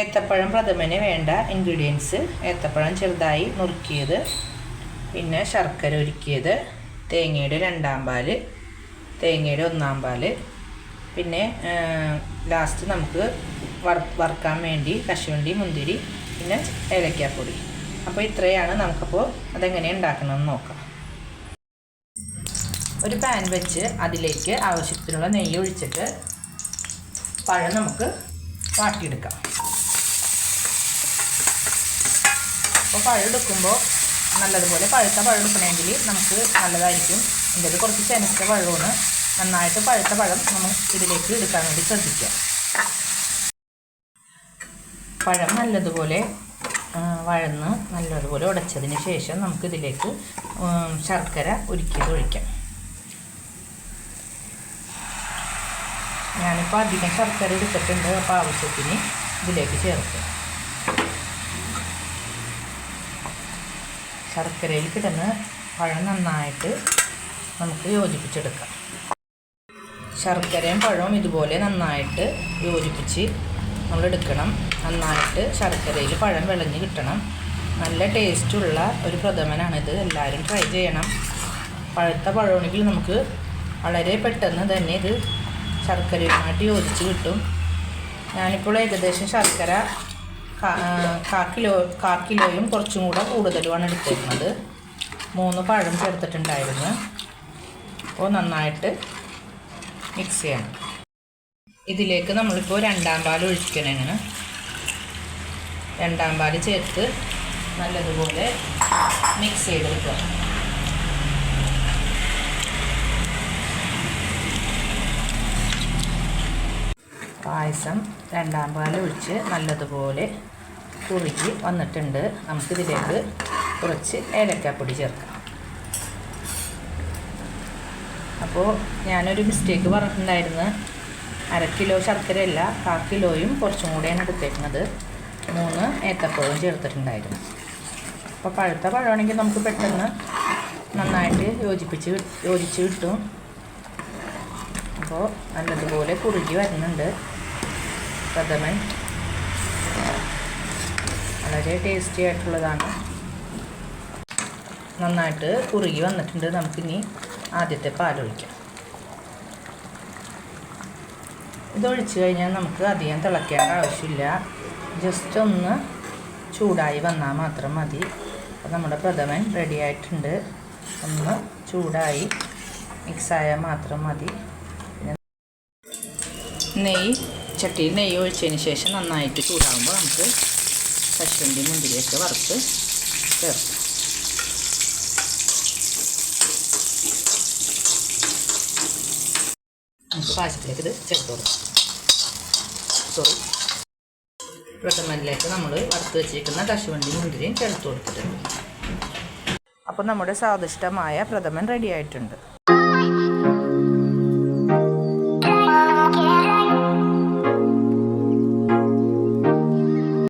ഏത്തപ്പഴം പ്രഥമന് വേണ്ട ഇൻഗ്രീഡിയൻസ് ഏത്തപ്പഴം ചെറുതായി നുറുക്കിയത്. പിന്നെ ശർക്കര ഒരുക്കിയത്. തേങ്ങയുടെ രണ്ടാം പാൽ തേങ്ങയുടെ ഒന്നാം പാൽ പിന്നെ ലാസ്റ്റ് നമുക്ക് വറുക്കാൻ വേണ്ടി കശുവണ്ടി മുന്തിരി പിന്നെ ഏലക്കാപ്പൊടി. അപ്പോൾ ഇത്രയാണ് നമുക്കപ്പോൾ അതെങ്ങനെ ഉണ്ടാക്കണമെന്ന് നോക്കാം. ഒരു പാൻ വെച്ച് അതിലേക്ക് ആവശ്യത്തിനുള്ള നെയ്യ് ഒഴിച്ചിട്ട് പഴം നമുക്ക് വാട്ടിയെടുക്കാം. അപ്പോൾ പഴം എടുക്കുമ്പോൾ നല്ലതുപോലെ പഴുത്ത പഴം എടുക്കണമെങ്കിൽ നമുക്ക് നല്ലതായിരിക്കും. എന്റെ കുറച്ച് ചെനച്ച പഴമാണ് നന്നായിട്ട് പഴുത്ത പഴം നമ്മൾ ഇതിലേക്ക് എടുക്കാൻ വേണ്ടി ശ്രദ്ധിക്കുക. പഴം നല്ലതുപോലെ വഴന്ന് നല്ലതുപോലെ ഉടച്ചതിന് ശേഷം നമുക്കിതിലേക്ക് ശർക്കര ഉരുക്കിയത് ഒഴിക്കാം. ഞാനിപ്പോൾ അധികം ശർക്കര എടുത്തിട്ടുണ്ട് അപ്പോൾ ആവശ്യത്തിന് ഇതിലേക്ക് ചേർക്കും. ശർക്കരയിൽ കിടന്ന് പഴം നന്നായിട്ട് നമുക്ക് യോജിപ്പിച്ചെടുക്കാം. ശർക്കരയും പഴവും ഇതുപോലെ നന്നായിട്ട് യോജിപ്പിച്ച് നമ്മൾ എടുക്കണം നന്നായിട്ട് ശർക്കരയിൽ പഴം വിളഞ്ഞ് കിട്ടണം. നല്ല ടേസ്റ്റുള്ള ഒരു പ്രഥമനാണിത്. എല്ലാവരും ട്രൈ ചെയ്യണം. പഴുത്ത പഴമാണെങ്കിൽ നമുക്ക് വളരെ പെട്ടെന്ന് തന്നെ ഇത് ശർക്കരയുമായിട്ട് യോജിച്ച് കിട്ടും. ഞാനിപ്പോൾ ഏകദേശം ശർക്കര കാ കിലോ കാ കിലോയും കുറച്ചും കൂടെ കൂടുതലുമാണ് എടുത്തിരുന്നത്. മൂന്ന് പഴം ചേർത്തിട്ടുണ്ടായിരുന്നു. അപ്പോൾ നന്നായിട്ട് മിക്സ് ചെയ്യണം. ഇതിലേക്ക് നമ്മളിപ്പോൾ രണ്ടാം പാൽ ഒഴിക്കണം എങ്ങനെ രണ്ടാം പാൽ ചേർത്ത് നല്ലതുപോലെ മിക്സ് ചെയ്തെടുക്കുക. പായസം രണ്ടാം പാൽ ഒഴിച്ച് നല്ലതുപോലെ കുറുകി വന്നിട്ടുണ്ട്. നമുക്കിതിലേക്ക് കുറച്ച് ഏലക്കാപ്പൊടി ചേർക്കാം. അപ്പോൾ ഞാനൊരു മിസ്റ്റേക്ക് പറഞ്ഞിട്ടുണ്ടായിരുന്നു. അര കിലോ ശർക്കരയല്ല കാ കിലോയും കുറച്ചും കൂടെയാണ് എടുത്തേക്കുന്നത് മൂന്ന് ഏത്തപ്പഴവും ചേർത്തിട്ടുണ്ടായിരുന്നു. അപ്പോൾ പഴുത്ത പഴമാണെങ്കിൽ നമുക്ക് പെട്ടെന്ന് നന്നായിട്ട് യോജിപ്പിച്ച് യോജിച്ച് കിട്ടും. അപ്പോൾ നല്ലതുപോലെ കുറുകി വരുന്നുണ്ട്. പ്രഥമൻ വളരെ ടേസ്റ്റി ആയിട്ടുള്ളതാണ്. നന്നായിട്ട് കുറുകി വന്നിട്ടുണ്ട്. നമുക്കിനി ആദ്യത്തെ പാലൊഴിക്കാം ഇതൊഴിച്ച് കഴിഞ്ഞാൽ നമുക്ക് അധികം തിളയ്ക്കേണ്ട ആവശ്യമില്ല. ജസ്റ്റ് ഒന്ന് ചൂടായി വന്നാൽ മാത്രം മതി. അപ്പോൾ നമ്മുടെ പ്രഥമൻ റെഡി ആയിട്ടുണ്ട്. ഒന്ന് ചൂടായി മിക്സായാൽ മാത്രം മതി. നെയ്യ് ചട്ടിയിൽ നെയ്യ് ഒഴിച്ചതിന് ശേഷം നന്നായിട്ട് ചൂടാകുമ്പോൾ നമുക്ക് കശുവണ്ടി മുന്തിരിയൊക്കെ വറുത്ത് ചേർക്കാം. പാചകത്തിലേക്ക് ഇത് ചേർത്ത് സോറി പ്രഥമനിലേക്ക് നമ്മൾ വറുത്ത് വെച്ചിരിക്കുന്ന കശുവണ്ടി മുന്തിരിയും ചേർത്ത് കൊടുത്തിട്ടുണ്ട്. അപ്പോൾ നമ്മുടെ സ്വാദിഷ്ടമായ പ്രഥമൻ റെഡി ആയിട്ടുണ്ട്.